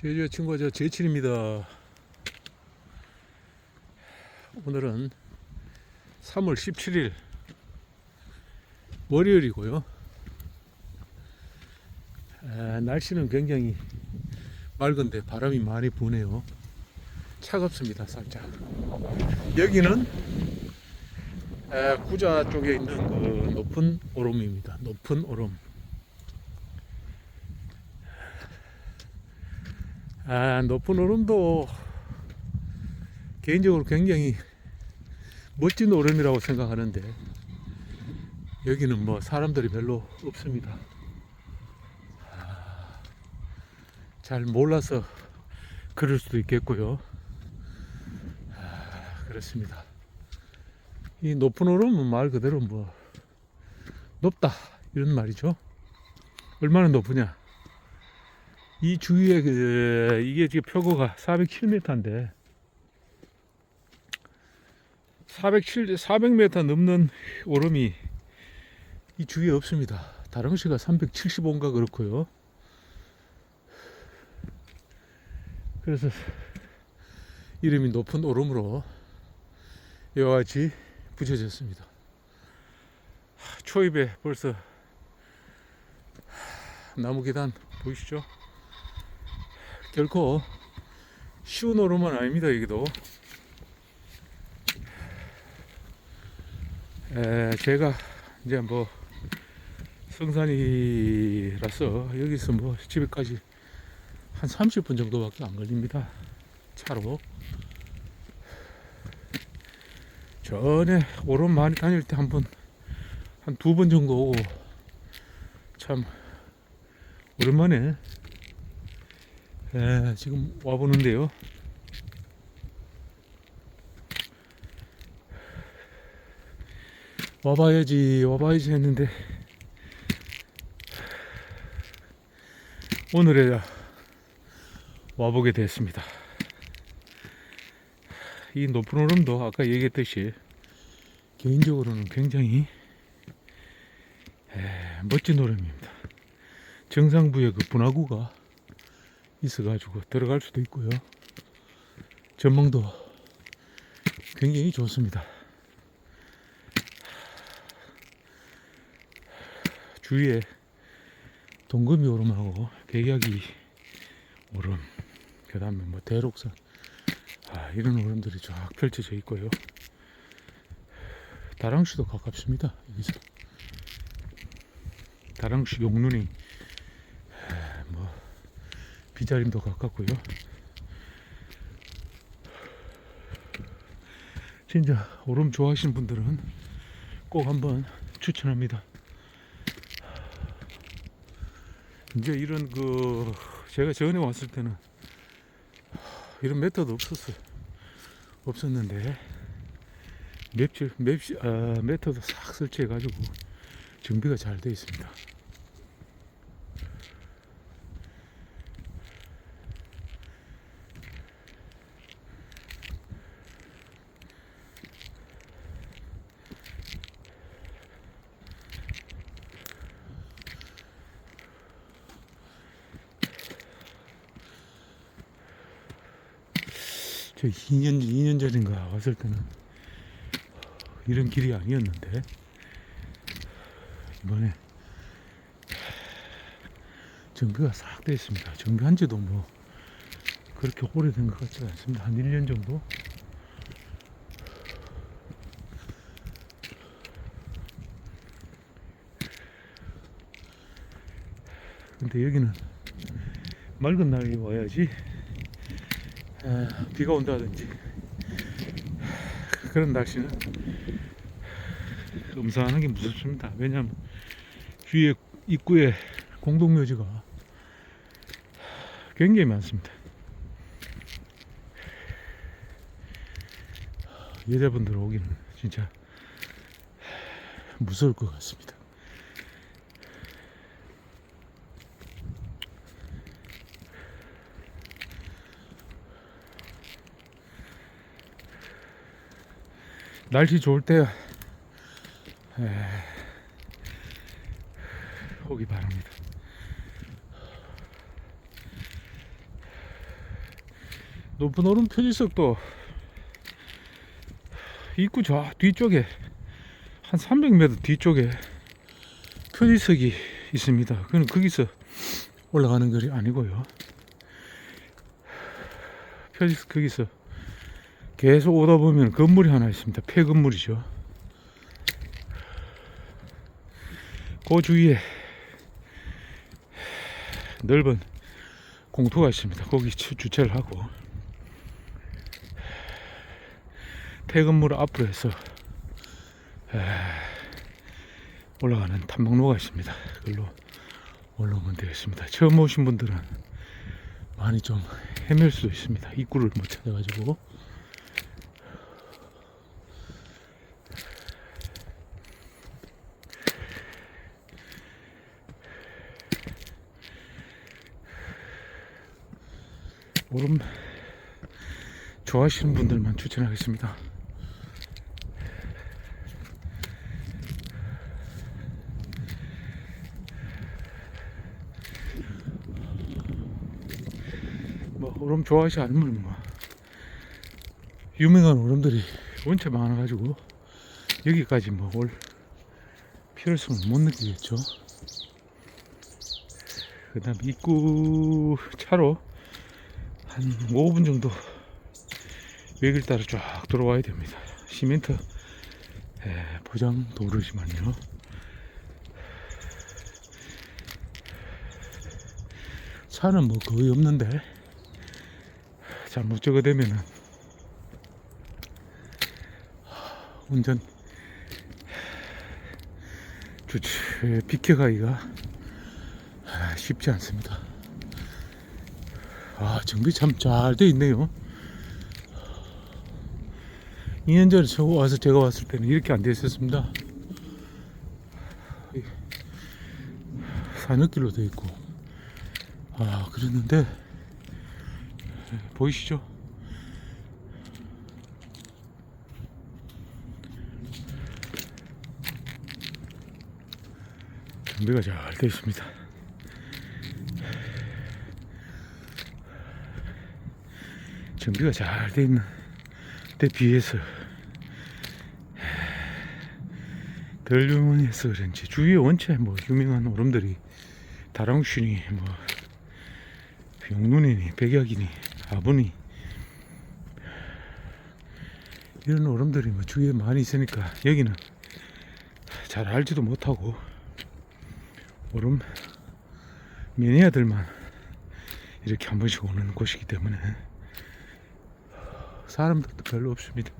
제주의 친구가 저 제칠입니다. 오늘은 3월 17일 월요일이고요. 아, 날씨는 굉장히 맑은데 바람이 많이 부네요. 차갑습니다, 살짝. 여기는 아, 구자 쪽에 있는 그 높은 오름입니다. 높은 오름. 아, 높은 오름도 개인적으로 굉장히 멋진 오름이라고 생각하는데 여기는 뭐 사람들이 별로 없습니다. 아, 잘 몰라서 그럴 수도 있겠고요. 아, 그렇습니다. 이 높은 오름은 말 그대로 뭐 높다 이런 말이죠. 얼마나 높으냐? 이 주위에 그 이게 지금 표고가 407m인데 407 400m 넘는 오름이 이 주위에 없습니다. 다른 시가 375인가 그렇고요. 그래서 이름이 높은 오름으로 이와 같이 붙여졌습니다. 하, 초입에 벌써 하, 나무 계단 보이시죠? 결코 쉬운 오름은 아닙니다 여기도. 에, 제가 이제 뭐 성산이라서 여기서 뭐 집에까지 한 30분 정도밖에 안 걸립니다 차로. 전에 오름 많이 다닐 때 한 번 한 두 번 정도 오고 참 오랜만에 에, 지금 와보는데요. 와봐야지, 와봐야지 했는데, 오늘에야 와보게 됐습니다. 이 높은 오름도 아까 얘기했듯이, 개인적으로는 굉장히 에, 멋진 오름입니다. 정상부의 그 분화구가 있어가지고 들어갈 수도 있고요. 전망도 굉장히 좋습니다. 주위에 동금이 오름하고 개약이 오름, 그 다음에 뭐 대록산, 아, 이런 오름들이 쫙 펼쳐져 있고요. 다랑시도 가깝습니다. 여기서. 다랑시 용눈이 뭐 비자림도 가깝고요. 진짜 오름 좋아하시는 분들은 꼭 한번 추천합니다. 이제 이런 그 제가 전에 왔을 때는 이런 메터도 없었어요. 없었는데 맵질 맵 아, 메터도 싹 설치해 가지고 정비가 잘 되어 있습니다. 저 2년 2년 전인가 왔을 때는 이런 길이 아니었는데 이번에 정비가 싹 되어 있습니다. 정비한 지도 뭐 그렇게 오래된 것 같지 않습니다. 한 1년 정도? 근데 여기는 맑은 날이 와야지 아, 비가 온다든지 그런 날씨는 음산한 게 무섭습니다. 왜냐하면 주위에 입구에 공동묘지가 굉장히 많습니다. 여자분들 오기는 진짜 무서울 것 같습니다. 날씨 좋을 때 에, 오기 바랍니다. 높은 오름 표지석도 입구 저 뒤쪽에 한 300m 뒤쪽에 표지석이 있습니다. 그건 거기서 올라가는 것이 아니고요. 표지석 거기서 계속 오다 보면 건물이 하나 있습니다. 폐건물이죠. 그 주위에 넓은 공터가 있습니다. 거기 주- 주차를 하고 폐건물 앞으로 해서 에, 올라가는 탐방로가 있습니다. 그걸로 올라오면 되겠습니다. 처음 오신 분들은 많이 좀 헤맬 수도 있습니다. 입구를 못 찾아가지고 오름 좋아하시는 분들만 추천하겠습니다. 뭐 오름 좋아하시 않으면 뭐 유명한 오름들이 원체 많아가지고 여기까지 뭐 올 필요성을 못 느끼겠죠. 그 다음 입구 차로 한 5분 정도 여길 따라 쫙 들어와야 됩니다. 시멘트 예, 포장 도로지만요. 차는 뭐 거의 없는데 잘못 되면은 운전 주체 비켜가기가 아, 쉽지 않습니다. 아 정비 참 잘 돼 있네요. 2년 전에 저 와서 제가 왔을 때는 이렇게 안 돼 있었습니다. 산흙길로 돼 있고 아 그랬는데 보이시죠? 정비가 잘 돼 있습니다. 정비가 잘 돼 있는 데 비해서 덜 유명해서 그런지 주위에 원체 뭐 유명한 오름들이 다랑쉬니 뭐 용눈이니 백약이니 아분이 이런 오름들이 뭐 주위에 많이 있으니까 여기는 잘 알지도 못하고 오름 매니아들만 이렇게 한 번씩 오는 곳이기 때문에 사람들도 별로 없습니다.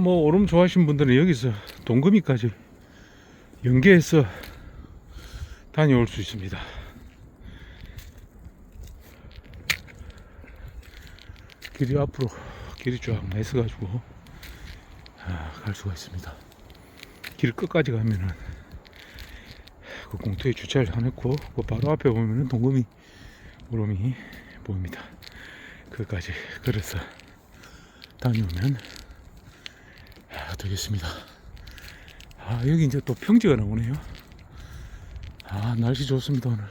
뭐 오름 좋아하시는 분들은 여기서 동금이까지 연계해서 다녀올 수 있습니다. 길이 앞으로 길이 쫙 내서가지고 아, 갈 수가 있습니다. 길 끝까지 가면은 그 공터에 주차를 해놓고 그 바로 앞에 보면은 동금이 오름이 보입니다. 그까지 걸어서 다녀오면 아, 되겠습니다. 아, 여기 이제 또 평지가 나오네요. 아, 날씨 좋습니다, 오늘.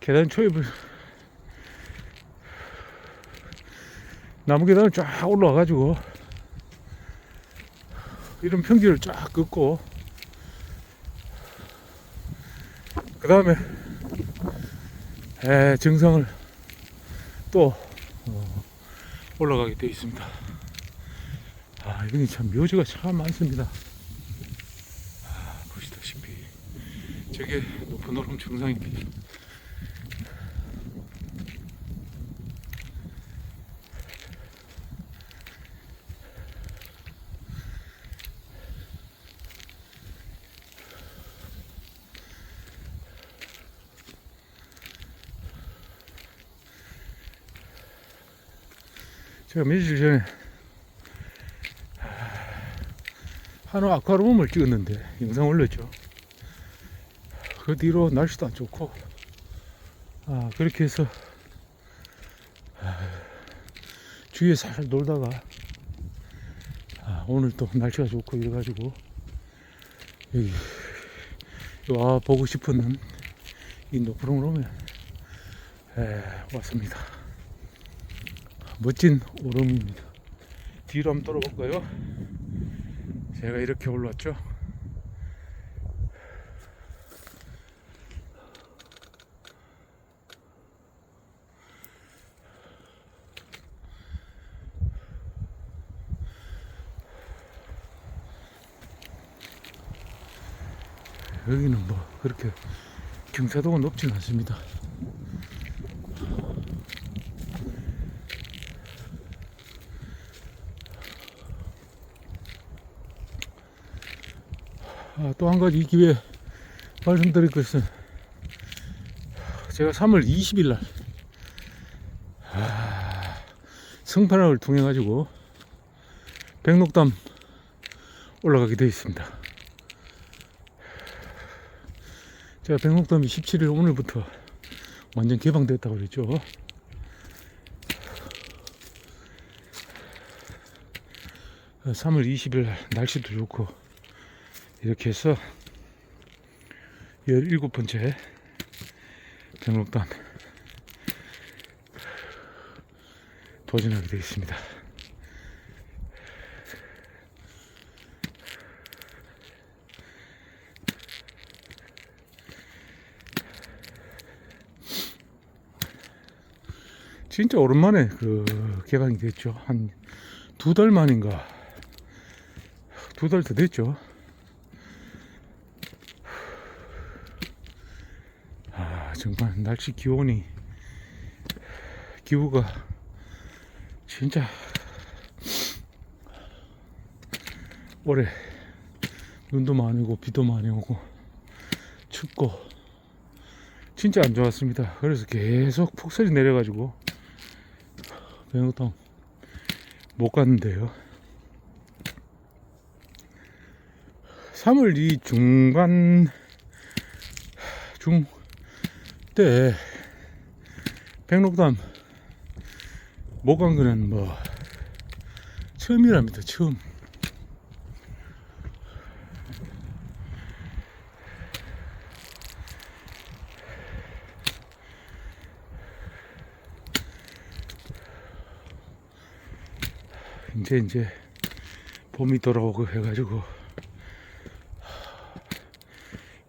계단 초입을 나무 계단을 쫙 올라와가지고 이런 평지를 쫙 긋고 그 다음에 정상을 또 어, 올라가게 되어 있습니다. 아 여기 참 묘지가 참 많습니다. 아, 보시다시피 저게 높은 오름 정상입니다. 제가 며칠 전에 한우 아쿠아리움을 찍었는데 영상 올렸죠. 그 뒤로 날씨도 안 좋고 아 그렇게 해서 아, 주위에 살살 놀다가 아, 오늘 또 날씨가 좋고 이래가지고 여기 와 보고 싶은 이 높은 오름에 에, 왔습니다. 멋진 오름입니다. 뒤로 한번 돌아볼까요? 제가 이렇게 올랐죠. 여기는 뭐 그렇게 경사도가 높진 않습니다. 또 한 가지 이 기회에 말씀드릴 것은 제가 3월 20일 날 아, 성판을 통해 가지고 백록담 올라가게 되어 있습니다. 제가 백록담이 17일 오늘부터 완전 개방됐다고 그랬죠. 어, 3월 20일 날씨도 좋고 이렇게 해서 17번째 백록담 도전하게 되어 있습니다. 진짜 오랜만에 그 개방이 됐죠. 한 두 달 만인가 두 달 더 됐죠. 정말 날씨 기온이 기후가 진짜 올해 눈도 많이 오고 비도 많이 오고 춥고 진짜 안 좋았습니다. 그래서 계속 폭설이 내려가지고 백록당 못 갔는데요. 3월 이 중간 중 때 백록담 거는 뭐 처음이랍니다. 처음. 이제 이제 봄이 돌아오고 해가지고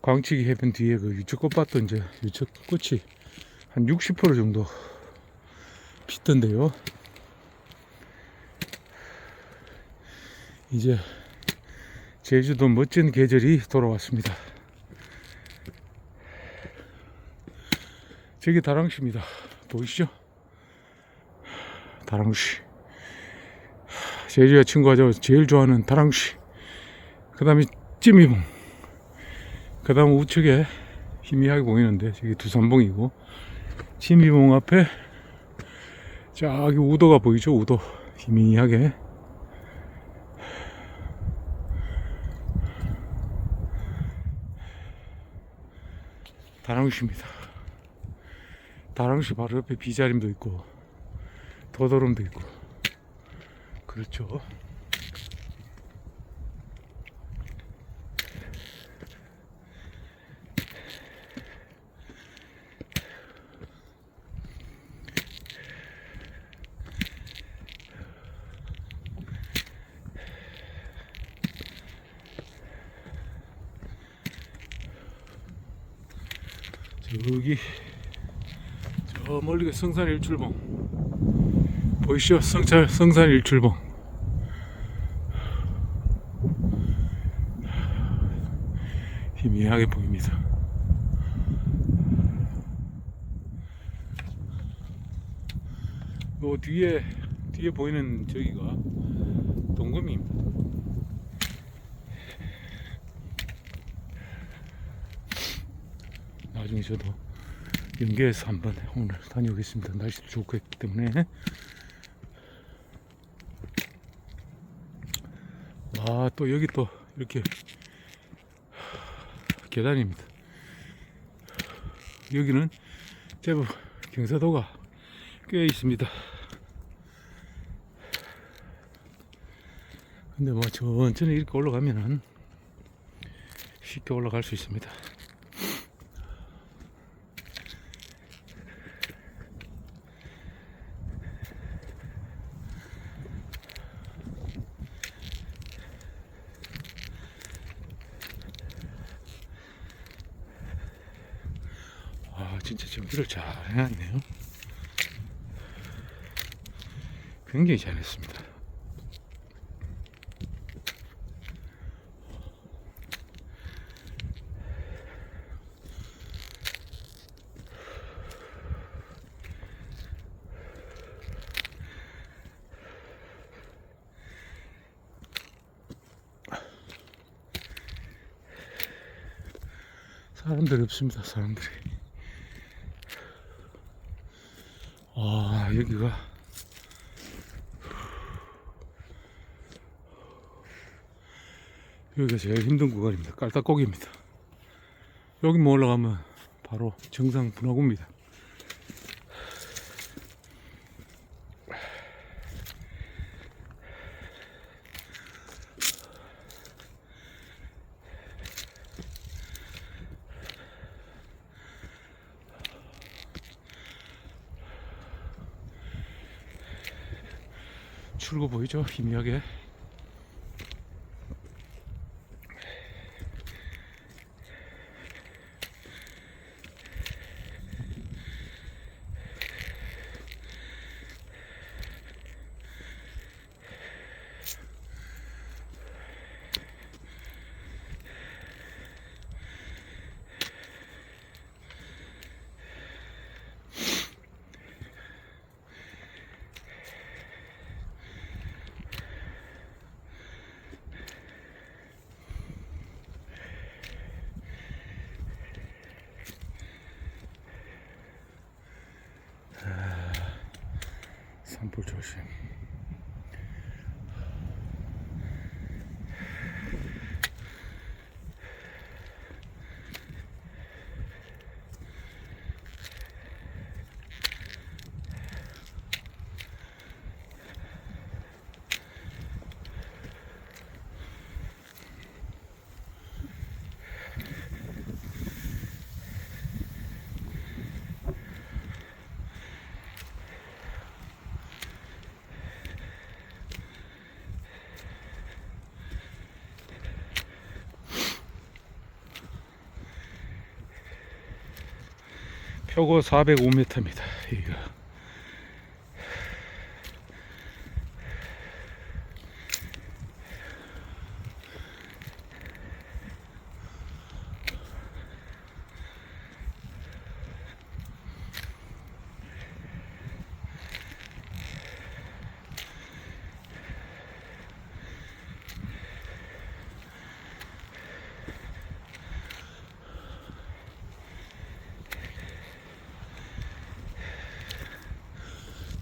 광치기 해변 뒤에 그 유채 꽃밭도 이제 유채 꽃이 한 60% 정도 피던데요. 이제 제주도 멋진 계절이 돌아왔습니다. 저기 다랑시입니다. 보이시죠? 다랑시. 제주의 친구가 제일 좋아하는 다랑시. 그 다음에 찜이봉. 그 다음 우측에 희미하게 보이는데 저기 두산봉이고 찜이봉 앞에 저기 우도가 보이죠? 우도. 희미하게. 다랑시입니다. 다랑시 바로 옆에 비자림도 있고 도도름도 있고 그렇죠. 저기 저 멀리 성산 일출봉 보이시죠? 성찰 성산 일출봉 희미하게 보입니다. 요 뒤에 뒤에 보이는 저기가 동금입니다. 나중에 저도 연계해서 한번 오늘 다녀오겠습니다. 날씨도 좋고 했기 때문에. 아, 또 여기 또 이렇게 계단입니다. 여기는 제법 경사도가 꽤 있습니다. 근데 뭐 천천히 이렇게 올라가면은 쉽게 올라갈 수 있습니다. 진짜 정비를 잘 해놨네요. 굉장히 잘했습니다. 사람들이 없습니다. 사람들이. 아 여기가 여기가 제일 힘든 구간입니다. 깔딱고기입니다. 여기만 올라가면 바로 정상 분화구입니다. 보이죠? 희미하게. 산 표고 405m입니다. 여기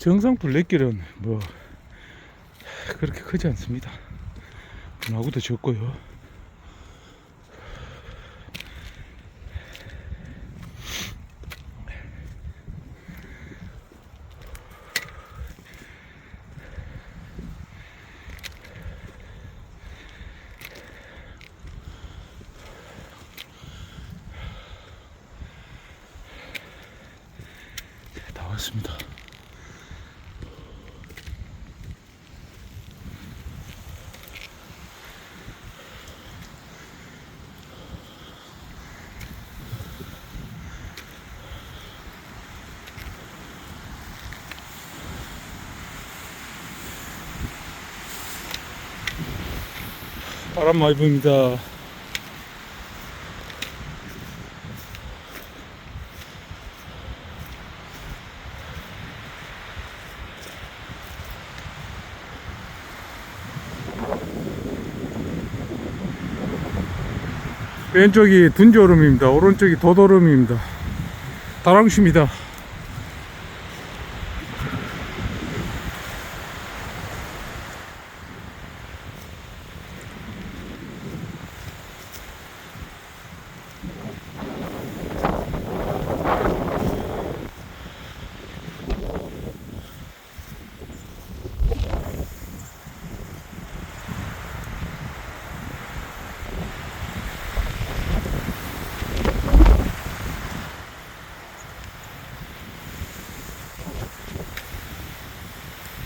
정상 둘레길은 뭐 그렇게 크지 않습니다. 분하고도 적고요. 다 왔습니다. 바람 많이 붑니다. 왼쪽이 둔조름입니다. 오른쪽이 도도름입니다. 다랑시입니다.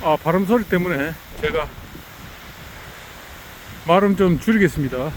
아 바람 소리 때문에 제가 말음 좀 줄이겠습니다.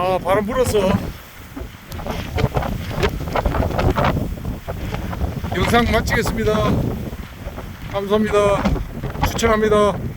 아 바람 불었어. 영상 마치겠습니다. 감사합니다. 추천합니다.